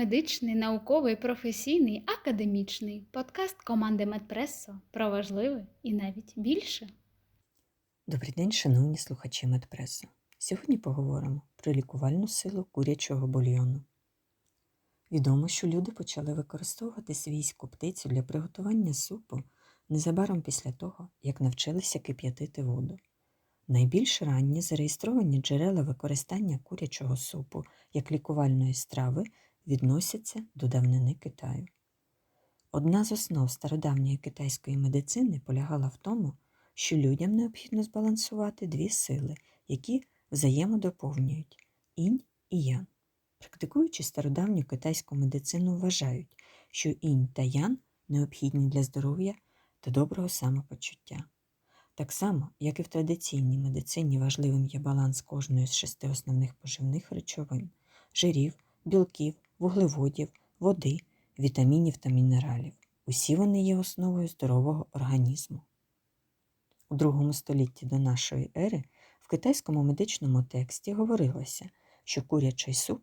Медичний, науковий, професійний, академічний подкаст команди Медпресо про важливе і навіть більше. Добрий день, шановні слухачі Медпресу. Сьогодні поговоримо про лікувальну силу курячого бульйону. Відомо, що люди почали використовувати свійську птицю для приготування супу незабаром після того, як навчилися кип'ятити воду. Найбільш ранні зареєстровані джерела використання курячого супу як лікувальної страви відносяться до давнини Китаю. Одна з основ стародавньої китайської медицини полягала в тому, що людям необхідно збалансувати дві сили, які взаємодоповнюють інь і ян. Практикуючи стародавню китайську медицину, вважають, що інь та ян необхідні для здоров'я та доброго самопочуття. Так само, як і в традиційній медицині важливим є баланс кожної з шести основних поживних речовин жирів, білків, вуглеводів, води, вітамінів та мінералів. Усі вони є основою здорового організму. У другому столітті до нашої ери в китайському медичному тексті говорилося, що курячий суп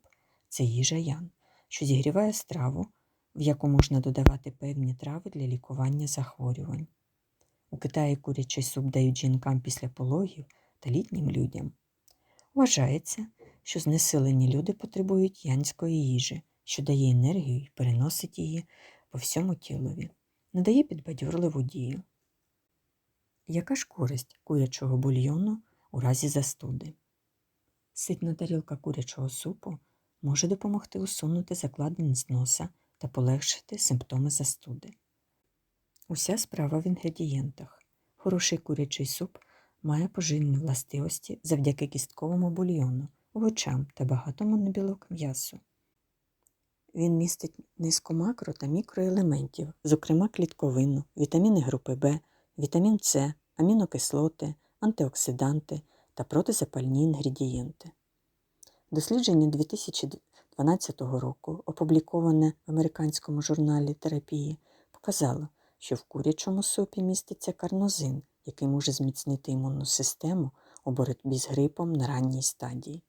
це їжа ян, що зігріває страву, в яку можна додавати певні трави для лікування захворювань. У Китаї курячий суп дають жінкам після пологів та літнім людям. Вважається, що знесилені люди потребують янської їжі, що дає енергію і переносить її по всьому тілові, надає підбадьорливу дію. Яка ж користь курячого бульйону у разі застуди? Ситна тарілка курячого супу може допомогти усунути закладеність носа та полегшити симптоми застуди. Уся справа в інгредієнтах. Хороший курячий суп має поживні властивості завдяки кістковому бульйону, овочам та багатому на м'ясу. Він містить низку макро та мікроелементів, зокрема клітковину, вітаміни групи В, вітамін С, амінокислоти, антиоксиданти та протизапальні інгредієнти. Дослідження 2012 року, опубліковане в американському журналі терапії, показало, що в курячому супі міститься карнозин, який може зміцнити імунну систему у боротьбі з грипом на ранній стадії.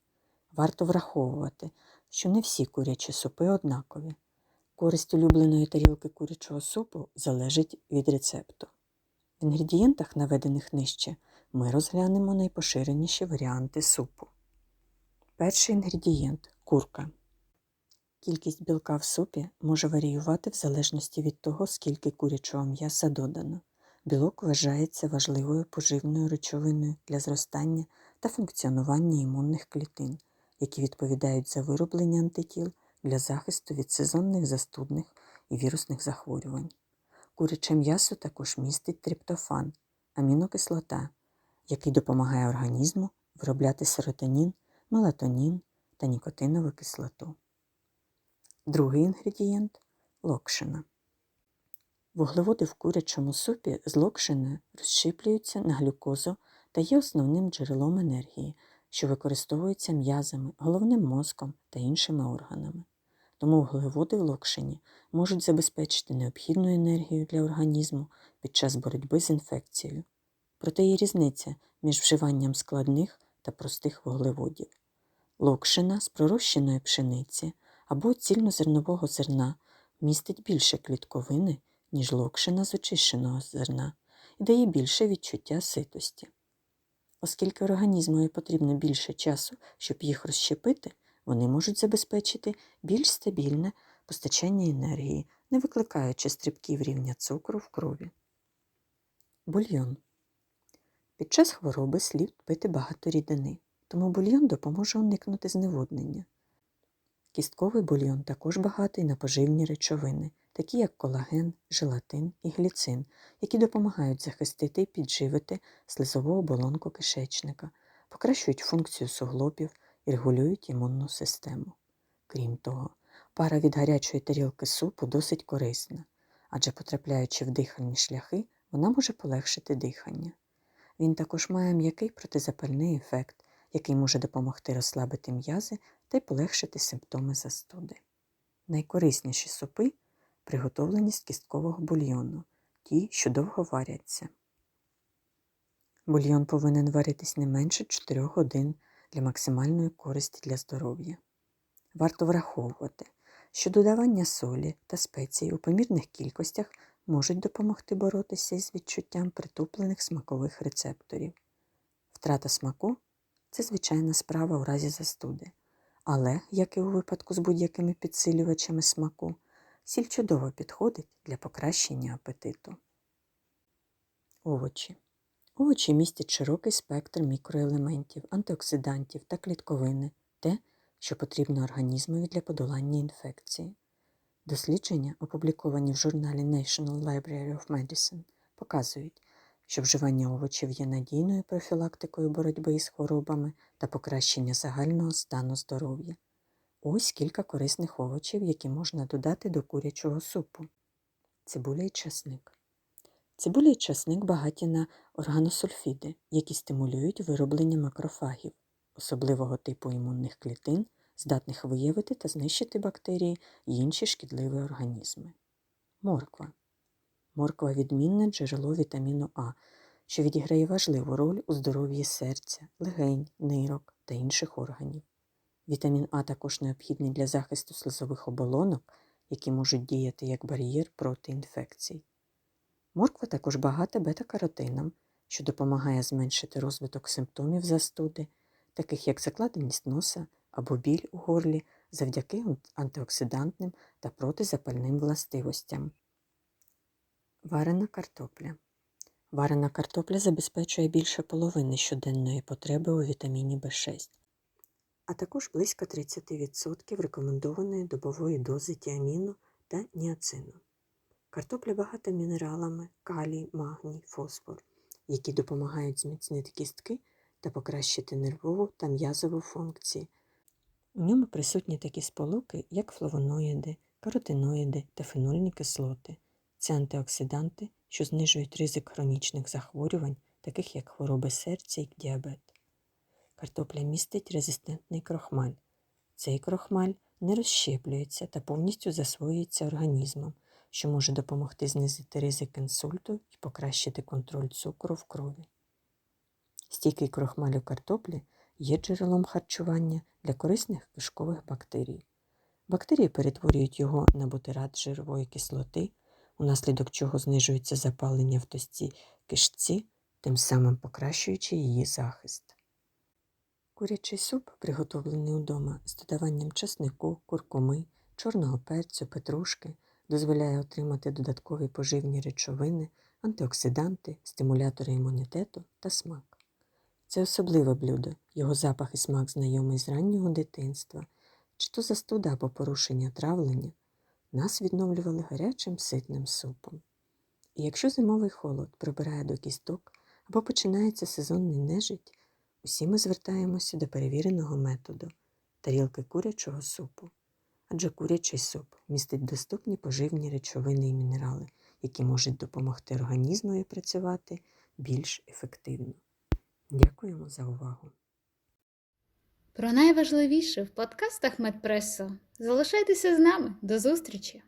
Варто враховувати, що не всі курячі супи однакові. Користь улюбленої тарілки курячого супу залежить від рецепту. В інгредієнтах, наведених нижче, ми розглянемо найпоширеніші варіанти супу. Перший інгредієнт курка. Кількість білка в супі може варіювати в залежності від того, скільки курячого м'яса додано. Білок вважається важливою поживною речовиною для зростання та функціонування імунних клітин, які відповідають за вироблення антитіл для захисту від сезонних застудних і вірусних захворювань. Куряче м'ясо також містить триптофан, амінокислота, який допомагає організму виробляти серотонін, мелатонін та нікотинову кислоту. Другий інгредієнт локшина. Вуглеводи в курячому супі з локшиною розщіплюються на глюкозу та є основним джерелом енергії, що використовується м'язами, головним мозком та іншими органами. Тому вуглеводи в локшині можуть забезпечити необхідну енергію для організму під час боротьби з інфекцією. Проте є різниця між вживанням складних та простих вуглеводів. Локшина з пророщеної пшениці або цільнозернового зерна містить більше клітковини, ніж локшина з очищеного зерна і дає більше відчуття ситості. Оскільки організмові потрібно більше часу, щоб їх розщепити, вони можуть забезпечити більш стабільне постачання енергії, не викликаючи стрибків рівня цукру в крові. Бульйон. Під час хвороби слід пити багато рідини, тому бульйон допоможе уникнути зневоднення. Кістковий бульйон також багатий на поживні речовини, такі як колаген, желатин і гліцин, які допомагають захистити і підживити слизову оболонку кишечника, покращують функцію суглобів і регулюють імунну систему. Крім того, пара від гарячої тарілки супу досить корисна, адже потрапляючи в дихальні шляхи, вона може полегшити дихання. Він також має м'який протизапальний ефект, який може допомогти розслабити м'язи та й полегшити симптоми застуди. Найкорисніші супи приготовлені з кісткового бульйону, ті, що довго варяться. Бульйон повинен варитись не менше 4 годин для максимальної користі для здоров'я. Варто враховувати, що додавання солі та спецій у помірних кількостях можуть допомогти боротися із відчуттям притуплених смакових рецепторів. Втрата смаку це звичайна справа у разі застуди, але, як і у випадку з будь-якими підсилювачами смаку, сіль чудово підходить для покращення апетиту. Овочі. Овочі містять широкий спектр мікроелементів, антиоксидантів та клітковини, те, що потрібно організмові для подолання інфекції. Дослідження, опубліковані в журналі National Library of Medicine, показують, що вживання овочів є надійною профілактикою боротьби із хворобами та покращення загального стану здоров'я. Ось кілька корисних овочів, які можна додати до курячого супу. Цибуля і часник. Цибуля і часник багаті на органосульфіди, які стимулюють вироблення макрофагів, особливого типу імунних клітин, здатних виявити та знищити бактерії і інші шкідливі організми. Морква. Морква відмінне джерело вітаміну А, що відіграє важливу роль у здоров'ї серця, легень, нирок та інших органів. Вітамін А також необхідний для захисту слизових оболонок, які можуть діяти як бар'єр проти інфекцій. Морква також багата бета-каротином, що допомагає зменшити розвиток симптомів застуди, таких як закладеність носа або біль у горлі завдяки антиоксидантним та протизапальним властивостям. Варена картопля. Варена картопля забезпечує більше половини щоденної потреби у вітаміні В6, а також близько 30% рекомендованої добової дози тіаміну та ніацину. Картопля багата мінералами калій, магній, фосфор, які допомагають зміцнити кістки та покращити нервову та м'язову функції. У ньому присутні такі сполуки, як флавоноїди, каротиноїди та фенольні кислоти. Це антиоксиданти, що знижують ризик хронічних захворювань, таких як хвороби серця і діабет. Картопля містить резистентний крохмаль. Цей крохмаль не розщеплюється та повністю засвоюється організмом, що може допомогти знизити ризик інсульту і покращити контроль цукру в крові. Стійкий крохмаль у картоплі є джерелом харчування для корисних кишкових бактерій. Бактерії перетворюють його на бутират жирової кислоти, унаслідок чого знижується запалення в тості кишці, тим самим покращуючи її захист. Курячий суп, приготовлений удома з додаванням часнику, куркуми, чорного перцю, петрушки, дозволяє отримати додаткові поживні речовини, антиоксиданти, стимулятори імунітету та смак. Це особливе блюдо, його запах і смак знайомий з раннього дитинства, чи то застуда або порушення травлення, нас відновлювали гарячим ситним супом. І якщо зимовий холод прибирає до кісток або починається сезонний нежить, усі ми звертаємося до перевіреного методу тарілки курячого супу. Адже курячий суп містить доступні поживні речовини і мінерали, які можуть допомогти організмові працювати більш ефективно. Дякуємо за увагу! Про найважливіше в подкастах Медпресо. Залишайтеся з нами. До зустрічі!